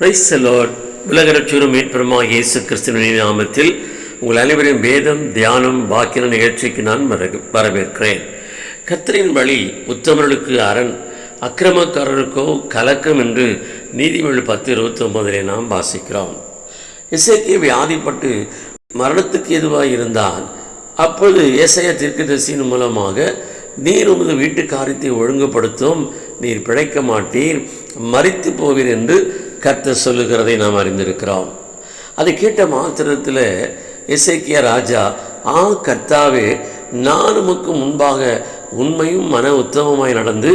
Price உலக ரட்சூரும் மீட்பெருமா இயேசு கிறிஸ்துவின் நாமத்தில் உங்கள் அனைவரின் வேதம் தியானம் பாக்கின நிகழ்ச்சிக்கு நான் வரவேற்கிறேன். கர்த்தரின் வழி உத்தமர்களுக்கு அரண் அக்கிரமக்காரருக்கோ கலக்கம் என்று நீதிமொழி பத்து இருபத்தி ஒன்பதிலே நாம் வாசிக்கிறோம். இசைக்கு வியாதிப்பட்டு மரணத்துக்கு எதுவாக இருந்தால் அப்பொழுது ஏசைய தீர்க்கதரிசியின் மூலமாக நீர் உமது வீட்டு காரியத்தை ஒழுங்குபடுத்தும் நீர் பிழைக்க மாட்டீர் மறித்து போவீர் என்று கர்த்தர் சொல்லுகிறதை நாம் அறிந்திருக்கிறோம். அதை கேட்ட மாத்திரத்தில் இசைக்கிய ராஜா ஆ கர்த்தாவே நான் உமக்கு முன்பாக உண்மையும் மன உத்தமமாய் நடந்து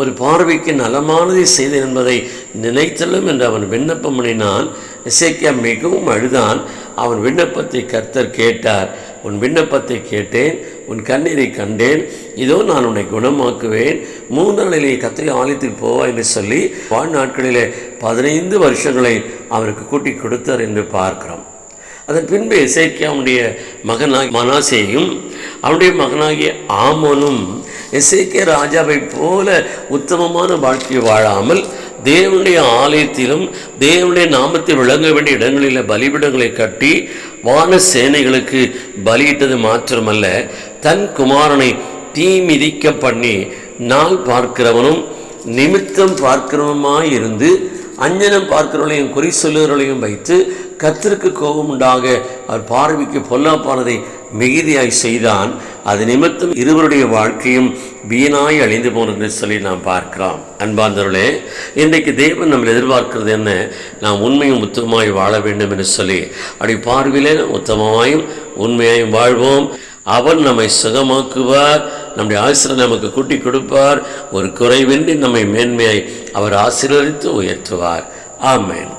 ஒரு பார்வைக்கு நலமானதை செய்தேன் என்பதை நினைத்தலும் என்று அவன் விண்ணப்பம் பண்ணினான். இசைக்கியா மிகவும் அழுதான். அவன் விண்ணப்பத்தை கர்த்தர் கேட்டார். உன் விண்ணப்பத்தை கேட்டேன். உன் கண்ணீரை கண்டேன். இதோ நான் உன்னை குணமாக்குவேன். மூன்று நாளிலே கத்திரி ஆலயத்துக்கு போவா என்று சொல்லி வாழ்நாட்களிலே பதினைந்து வருஷங்களை அவருக்கு கூட்டி கொடுத்தார் என்று பார்க்கிறோம். அதன் பின்பு எசேக்கியாவுடைய மகனாகி மனாசேயும் அவனுடைய மகனாகிய ஆமோனும் எசேக்கிய ராஜாவைப் போல உத்தமமான வாழ்க்கை வாழாமல் தேவனுடைய ஆலயத்திலும் தேவனுடைய நாமத்தில் விளங்க வேண்டிய இடங்களில் பலிபிடங்களை கட்டி வான சேனைகளுக்கு பலியிட்டது மாத்திரமல்ல தன் குமாரனை தீ மிதிக்க பண்ணி நாள் பார்க்கிறவனும் நிமித்தம் பார்க்கிறவனுமாய் இருந்து அஞ்சனம் பார்க்கிறவர்களையும் குறி சொல்லுகிறவர்களையும் வைத்து கத்திற்கு கோபம் உண்டாக அவர் பார்வைக்கு பொல்லாப்பானதை மிகுதியாய் செய்தான். அது நிமித்தம் இருவருடைய வாழ்க்கையும் வீணாய் அழிந்து போனது சொல்லி நாம் பார்க்கிறோம் அன்பார்ந்தவர்களே இன்றைக்கு தேவன் நம்ம எதிர்பார்க்கிறது என்ன? நாம் உண்மையும் உத்தமமாய் வாழ வேண்டும் என்று சொல்லி அப்படி பார்வையிலே உத்தமமாயும் உண்மையாயும் வாழ்வோம். அவர் நம்மை சுகமாக்குவார் நம்முடைய ஆசிரியர் நமக்கு கூட்டி கொடுப்பார் ஒரு குறைவின்றி நம்மை மேன்மையை அவர் ஆசீர்வதித்து உயர்த்துவார். ஆமேன்.